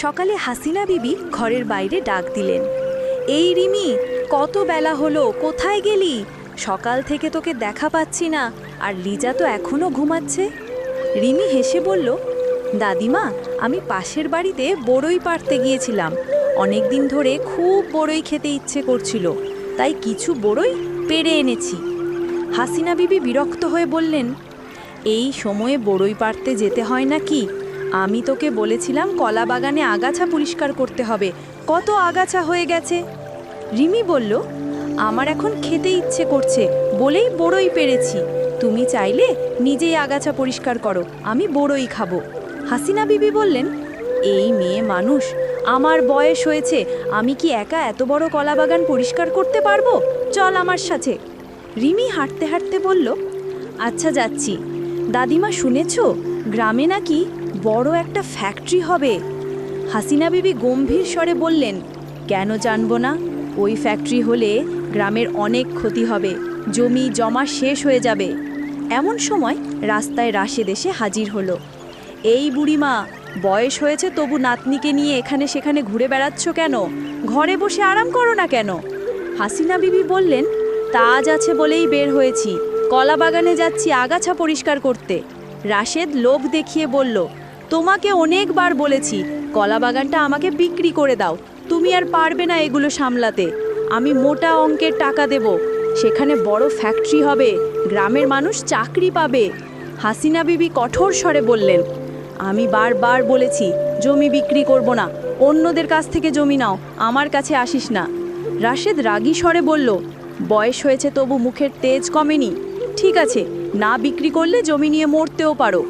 সকালে হাসিনা বিবি ঘরের বাইরে ডাক দিলেন, এই রিমি, কত বেলা হলো, কোথায় গেলি? সকাল থেকে তোকে দেখা পাচ্ছি না, আর লিজা তো এখনও ঘুমাচ্ছে। রিমি হেসে বলল, দাদিমা, আমি পাশের বাড়িতে বড়ই পারতে গিয়েছিলাম। অনেক দিন ধরে খুব বড়ই খেতে ইচ্ছে করছিল, তাই কিছু বড়ই পেরে এনেছি। হাসিনা বিবি বিরক্ত হয়ে বললেন, এই সময়ে বড়ই পারতে যেতে হয় না কি আমি তোকে বলেছিলাম কলা বাগানে আগাছা পরিষ্কার করতে হবে। কত আগাছা হয়ে গেছে? রিমি বলল, আমার এখন খেতে ইচ্ছে করছে, বলেই বড়ই পেরেছি। তুমি চাইলে নিজেই আগাছা পরিষ্কার করো, আমি বড়ই খাব। হাসিনা বিবি বললেন, এই মেয়ে মানুষ, আমার বয়স হয়েছে, আমি কি একা এত বড় কলা বাগান পরিষ্কার করতে পারব? চল আমার সাথে। রিমি হাঁটতে হাঁটতে বলল আচ্ছা যাচ্ছি। দাদিমা শুনেছ, গ্রামে নাকি বড় একটা ফ্যাক্টরি হবে। হাসিনা বিবি গম্ভীর স্বরে বললেন, কেন জানব না? ওই ফ্যাক্টরি হলে গ্রামের অনেক ক্ষতি হবে, জমি জমা শেষ হয়ে যাবে। এমন সময় রাস্তায় রাশে দেশে হাজির হলো। এই বুড়িমা, বয়স হয়েছে তবু নাতনিকে নিয়ে এখানে সেখানে ঘুরে বেড়াচ্ছ কেন? ঘরে বসে আরাম করো না কেন? হাসিনা বিবি বললেন, তাজ আছে বলেই বের হয়েছি। কলা বাগানে যাচ্ছি আগাছা পরিষ্কার করতে। রাশেদ লোভ দেখিয়ে বলল তোমাকে অনেকবার বলেছি, কলা বাগানটা আমাকে বিক্রি করে দাও। তুমি আর পারবে না এগুলো সামলাতে। আমি মোটা অঙ্কের টাকা দেব। সেখানে বড় ফ্যাক্টরি হবে। গ্রামের মানুষ চাকরি পাবে। হাসিনা বিবি কঠোর স্বরে বললেন, আমি বারবার বলেছি, জমি বিক্রি করব না। অন্যদের কাছ থেকে জমি নাও, আমার কাছে আসিস না। রাশেদ রাগী স্বরে বলল, বয়স হয়েছে তবু মুখের তেজ কমেনি। ঠিক আছে, না বিক্রি করলে জমি নিয়ে মরতেও পারো।